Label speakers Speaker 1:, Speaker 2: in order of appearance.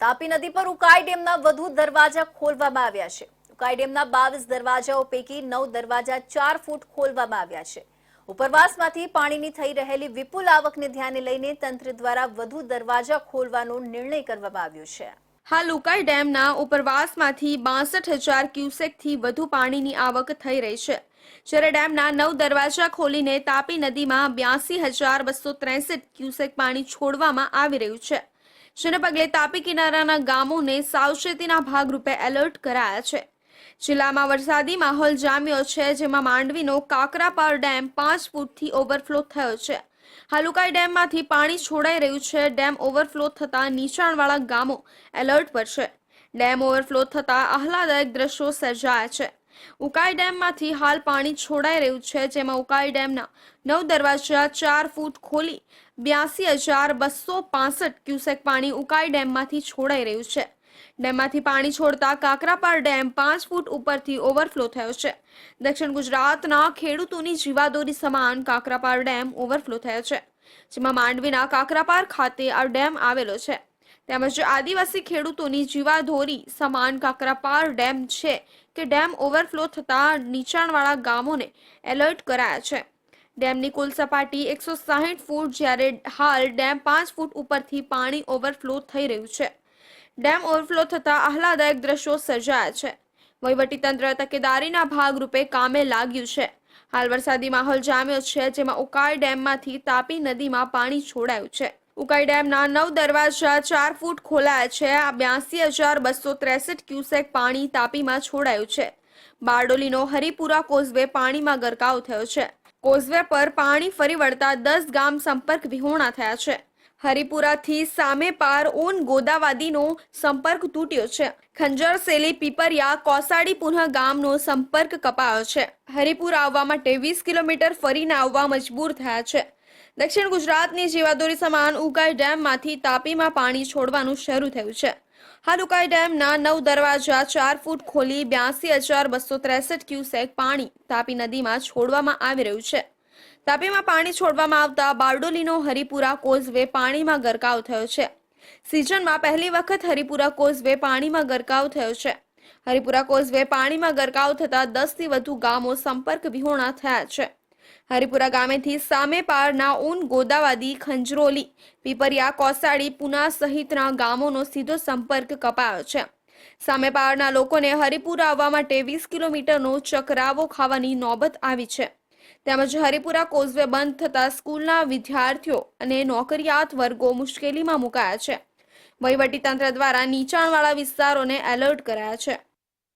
Speaker 1: તાપી નદી પર ઉકાઈ ડેમના વધુ દરવાજા ખોલવામાં આવ્યા છે. ઉકાઈ ડેમના બાવીસ દરવાજાઓ પૈકી નવ દરવાજા ચાર ફૂટ ખોલવામાં આવ્યા છે. ઉપરવાસમાંથી પાણીની થઈ રહેલી વિપુલ આવકને ધ્યાને લઈને તંત્ર દ્વારા વધુ દરવાજા ખોલવાનો નિર્ણય કરવામાં આવ્યો છે.
Speaker 2: હાલ ઉકાઈ ડેમના ઉપરવાસમાંથી બાસઠ હજાર ક્યુસેકથી વધુ પાણીની આવક થઈ રહી છે. જ્યારે ડેમના નવ દરવાજા ખોલીને તાપી નદીમાં બ્યાસી હજાર બસો ત્રેસઠ ક્યુસેક પાણી છોડવામાં આવી રહ્યું છે. જેને પગલે તાપી કિનારાના ગામોને સાવચેતીના ભાગરૂપે એલર્ટ કરાયા છે. જિલ્લામાં વરસાદી માહોલ જામ્યો છે, જેમાં માંડવીનો કાકરાપાર ડેમ પાંચ ફૂટથી ઓવરફ્લો થયો છે. હાલુકાઈ ડેમમાંથી પાણી છોડાઈ રહ્યું છે, ડેમ ઓવરફ્લો થતાં નીચાણવાળા ગામો એલર્ટ પર છે. ડેમ ઓવરફ્લો થતાં આહલાદાયક દ્રશ્યો સર્જાયા છે. ઉકાઈ ડેમમાંથી હાલ પાણી છોડાઈ રહ્યું છે, જેમાં ઉકાઈ ડેમના નવ દરવાજા ચાર ફૂટ ખોલી બ્યાસી હજાર બસો પાસઠ ક્યુસેક પાણી ઉકાઈ ડેમમાંથી છોડાઈ રહ્યું છે. ડેમમાંથી પાણી છોડતા કાકરાપાર ડેમ પાંચ ફૂટ ઉપરથી ઓવરફ્લો થયો છે. દક્ષિણ ગુજરાતના ખેડૂતોની જીવાદોરી સમાન કાકરાપાર ડેમ ઓવરફ્લો થયો છે, જેમાં માંડવીના કાકરાપાર ખાતે આ ડેમ આવેલો છે. તેમજ આદિવાસી ખેડૂતોની જીવાધોરી સમાન કાકરાપાર ડેમ છે, કે ડેમ ઓવરફ્લો થતાં નીચાણવાળા ગામોને એલર્ટ કરાયા છે. ડેમની કુલ સપાટી એકસો સાહીઠ ફૂટ જ્યારે હાલ ડેમ પાંચ ફૂટ ઉપરથી પાણી ઓવરફ્લો થઈ રહ્યું છે. ડેમ ઓવરફ્લો થતાં આહલાદાયક દ્રશ્યો સર્જાયા છે. વહીવટીતંત્ર તકેદારીના ભાગરૂપે કામે લાગ્યું છે. હાલ વરસાદી માહોલ જામ્યો છે, જેમાં ઉકાઈ ડેમમાંથી તાપી નદીમાં પાણી છોડાયું છે. ઉકાઈ ડેમના નવ દરવાજા ચાર ફૂટ ખોલાયા છે. આ બ્યાસી હજાર બસો ત્રેસઠ ક્યુસેક પાણી તાપીમાં છોડાયું છે. બારડોલીનો હરિપુરા કોઝવે પાણીમાં ગરકાવ થયો છે. કોઝવે પર પાણી ફરી વળતા દસ ગામ સંપર્ક વિહોણા થયા છે. હરિપુરાથી સામે પાર ઓન ગોદાવાદીનો સંપર્ક તૂટ્યો છે. ખંજર, સેલી, પીપરિયા, કોસાડી પુનઃ ગામનો સંપર્ક કપાયો છે. હરિપુર આવવા માટે વીસ કિલોમીટર ફરીને આવવા મજબૂર થયા છે. દક્ષિણ ગુજરાતની જીવાદોરી સમાન ઉકાઈ ડેમમાંથી તાપીમાં પાણી છોડવાનું શરૂ થયું છે. હાલ ઉકાઈ ડેમના નવ દરવાજા ચાર ફૂટ ખોલી બ્યાસી હજાર બસો ત્રેસઠ ક્યુસેક પાણી તાપી નદીમાં છોડવામાં આવી રહ્યું છે. તાપીમાં પાણી છોડવામાં આવતા બારડોલીનો હરિપુરા કોઝવે પાણીમાં ગરકાવ થયો છે. સિઝનમાં પહેલી વખત હરિપુરા કોઝવે પાણીમાં ગરકાવ થયો છે. હરિપુરા કોઝવે પાણીમાં ગરકાવ થતા દસથી વધુ ગામો સંપર્ક વિહોણા થયા છે. હરિપુરા ગામેથી સામે પારના ઊન ગોદાવાદી ખંજરોલી, પીપરિયા, કોસાડી, પુના સહિતના ગામોનો સીધો સંપર્ક કપાયો છે. સામે પારના લોકોને હરિપુરા આવવા માટે વીસ કિલોમીટરનો ચકરાવો ખાવાની નોબત આવી છે. તેમજ હરિપુરા કોઝવે બંધ થતા સ્કૂલના વિદ્યાર્થીઓ અને નોકરિયાત વર્ગો મુશ્કેલીમાં મુકાયા છે. વહીવટીતંત્ર દ્વારા નીચાણવાળા વિસ્તારોને એલર્ટ કરાયા છે.